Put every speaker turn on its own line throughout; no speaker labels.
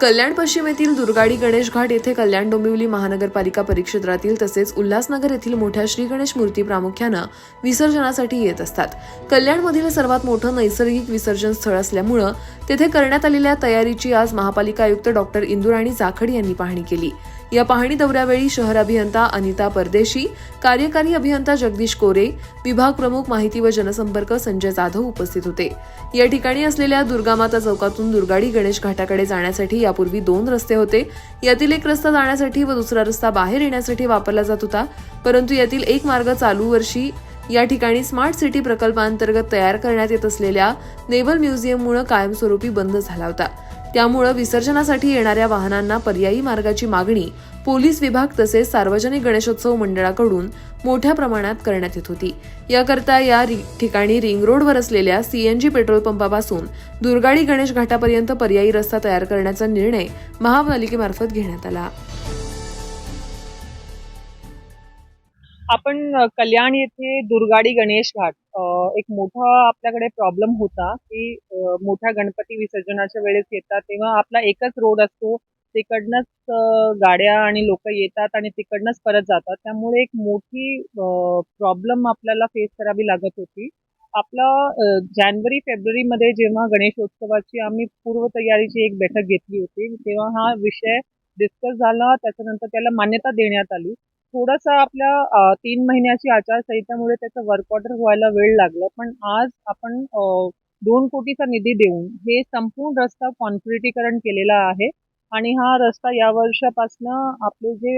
कल्याण पश्चिम येथील दुर्गाडी गणेश घाट येथे कल्याण डोंबिवली महानगरपालिका परिक्षेत्रातील तसेच उल्हासनगर येथील मोठ्या श्री गणेश मूर्ती प्रामुख्यानं विसर्जनासाठी येत असतात. कल्याणमधील सर्वात मोठं नैसर्गिक विसर्जन स्थळ असल्यामुळं तेथे करण्यात आलेल्या तयारीची आज महापालिका आयुक्त डॉक्टर इंदुराणी जाखड यांनी पाहणी केली. या पाहणी दौऱ्यावेळी शहर अभियंता अनिता परदेशी कार्यकारी अभियंता जगदीश कोरे विभाग प्रमुख माहिती व जनसंपर्क संजय जाधव उपस्थित होते. या ठिकाणी असलेल्या दुर्गामाता चौकातून दुर्गाडी गणेश घाटाकडे जाण्यासाठी यापूर्वी दोन रस्ते होते. यातील एक रस्ता जाण्यासाठी व दुसरा रस्ता बाहेर येण्यासाठी वापरला जात होता. परंतु यातील एक मार्ग चालू वर्षी या ठिकाणी स्मार्ट सिटी प्रकल्पांतर्गत तयार करण्यात येत असलेल्या नेव्हल म्युझियममुळे कायमस्वरूपी बंद झाला होता. त्यामुळं विसर्जनासाठी येणाऱ्या वाहनांना पर्यायी मार्गाची मागणी पोलीस विभाग तसेच सार्वजनिक गणेशोत्सव मंडळाकडून मोठ्या प्रमाणात करण्यात येत होती. याकरता या ठिकाणी रिंग रोडवर असलेल्या सीएनजी पेट्रोल पंपापासून दुर्गाडी गणेश घाटापर्यंत पर्यायी रस्ता तयार करण्याचा निर्णय महापालिकेमार्फत घेण्यात आला.
आपण अ, कल्याण येथे दुर्गाडी गणेश घाट अ, एक मोठा आपल्याकडे प्रॉब्लेम होता की अ, मोठ्या गणपती विसर्जनाच्या वेळेस येतात तेव्हा आपला एकच रोड असतो. तिकडनंच अ, गाड्या आणि लोक येतात आणि तिकडनंच परत जातात. त्यामुळे एक मोठी प्रॉब्लेम आपल्याला फेस करावी लागत होती. आपला अ, जानेवारी फेब्रुवारीमध्ये जेव्हा गणेशोत्सवाची आम्ही पूर्वतयारीची एक बैठक घेतली होती तेव्हा हा विषय डिस्कस झाला. त्याच्यानंतर त्याला मान्यता देण्यात आली. थोडंसं आपल्या तीन महिन्याची आचारसंहितेमुळे त्याचं वर्क ऑर्डर व्हायला वेळ लागला. पण आज आपण दोन कोटीचा निधी देऊन हे संपूर्ण रस्ता कॉन्क्रिटीकरण केलेला आहे. आणि हा रस्ता या वर्षापासनं आपले जे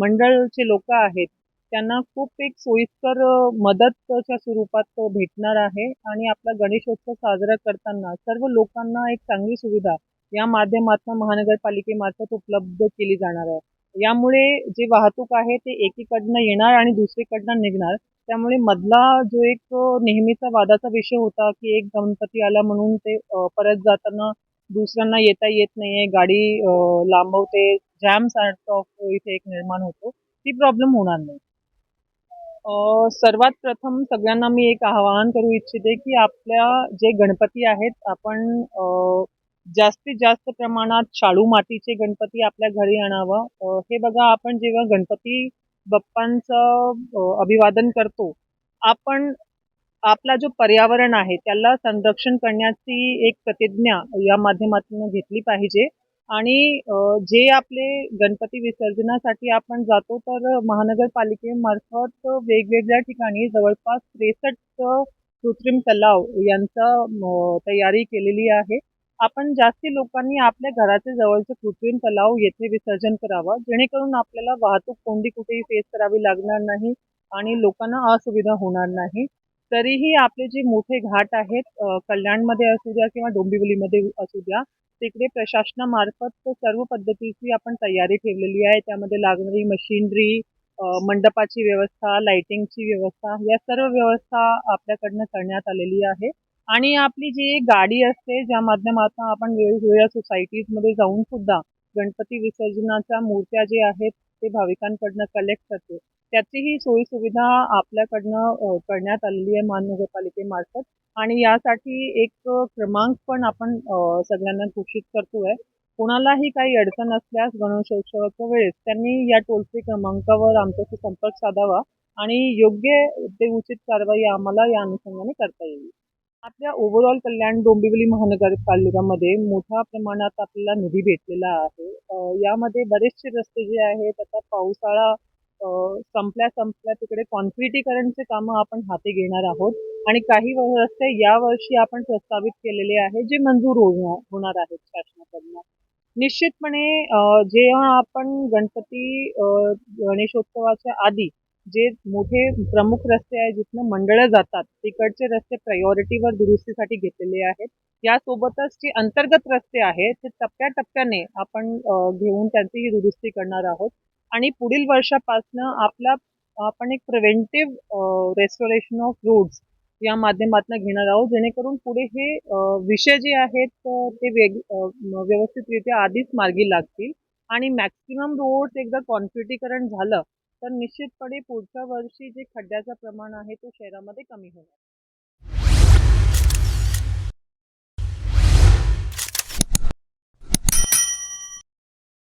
मंडळचे लोक आहेत त्यांना खूप एक सोयीस्कर मदतच्या स्वरूपात भेटणार आहे. आणि आपला गणेशोत्सव साजरा करताना सर्व लोकांना एक चांगली सुविधा या माध्यमातून महानगरपालिकेमार्फत उपलब्ध केली जाणार आहे. यामुळे जे वाहतूक आहे ते एकीकडनं येणार आणि दुसरीकडनं निघणार. त्यामुळे मधला जो एक नेहमीचा वादाचा विषय होता की एक गणपती आला म्हणून ते परत जाताना दुसऱ्यांना येता येत नाहीये गाडी लांबवते जॅम ऑफ इथे एक निर्माण होतो. ती प्रॉब्लेम होणार नाही. सर्वात प्रथम सगळ्यांना मी एक आवाहन करू इच्छिते की आपल्या जे गणपती आहेत आपण जास्तीत जास्त प्रमाणात शाडू मातीचे गणपती आपल्या घरी आणावं. हे बघा आपण जेव्हा गणपती बाप्पांचं अभिवादन करतो आपण आपला जो पर्यावरण आहे त्याला संरक्षण करण्याची एक प्रतिज्ञा या माध्यमातून घेतली पाहिजे. आणि जे आपले गणपती विसर्जनासाठी आपण जातो तर महानगरपालिकेमार्फत वेगवेगळ्या ठिकाणी जवळपास त्रेसष्ट कृत्रिम तलाव यांचा तयारी केलेली आहे. आपण जास्ती लोकांनी आपल्या घराच्या जवळचे कृत्रिम तलाव येथे विसर्जन करावं. जेणेकरून आपल्याला वाहतूक कोंडी कुठेही फेस करावी लागणार नाही आणि लोकांना असुविधा होणार नाही. तरीही आपले जे मोठे घाट आहेत कल्याणमध्ये असू द्या किंवा डोंबिवलीमध्ये असू द्या तिकडे प्रशासनामार्फत सर्व पद्धतीची आपण तयारी ठेवलेली आहे. त्यामध्ये लागणारी मशिनरी मंडपाची व्यवस्था लाइटिंगची व्यवस्था या सर्व व्यवस्था आपल्याकडनं करण्यात आलेली आहे. आणि आपली जी गाडी असते ज्या माध्यमातून आपण वेगवेगळ्या सोसायटीजमध्ये जाऊन सुद्धा गणपती विसर्जनाच्या मूर्त्या जे आहेत ते भाविकांकडनं कलेक्ट करते त्याचीही सोयीसुविधा आपल्याकडनं करण्यात आलेली आहे महानगरपालिकेमार्फत. आणि यासाठी एक क्रमांक पण आपण सगळ्यांना घोषित करतोय. कोणालाही काही अडचण असल्यास गणेशोत्सवाच्या वेळेस त्यांनी या टोल फ्री क्रमांकावर आमच्याशी संपर्क साधावा आणि योग्य ते उचित कारवाई आम्हाला या अनुषंगाने करता येईल. आपल्या ओव्हरऑल कल्याण डोंबिवली महानगरपालिकामध्ये मोठ्या प्रमाणात आपल्याला निधी भेटलेला आहे. यामध्ये बरेचसे रस्ते जे आहेत आता पावसाळा संपल्या संपल्या तिकडे कॉन्क्रिटीकरणचे कामं आपण हाती घेणार आहोत. आणि काही रस्ते रस्ते यावर्षी आपण प्रस्तावित केलेले आहे जे मंजूर होणार होणार आहेत शासनाकडनं. निश्चितपणे जेव्हा आपण गणपती गणेशोत्सवाच्या आधी जे मोठे प्रमुख रस्ते आहेत जिथनं मंडळं जातात तिकडचे रस्ते प्रायोरिटीवर दुरुस्तीसाठी घेतलेले आहेत. यासोबतच जे अंतर्गत रस्ते आहेत ते टप्प्याटप्प्याने आपण घेऊन घेऊन त्यांचीही दुरुस्ती करणार आहोत. आणि पुढील वर्षापासनं आपला आपण एक प्रिव्हेंटिव्ह रेस्टोरेशन ऑफ रोड्स या माध्यमातून घेणार आहोत जेणेकरून पुढे हे विषय जे आहेत ते वेग व्यवस्थितरित्या आधीच मार्गी लागतील. आणि मॅक्सिमम रोड्स एकदा कॉन्क्रिटीकरण झालं तर निश्चितपणे पुढच्या वर्षी जे खड्ड्याचं प्रमाण आहे तो शहरामध्ये कमी होणार.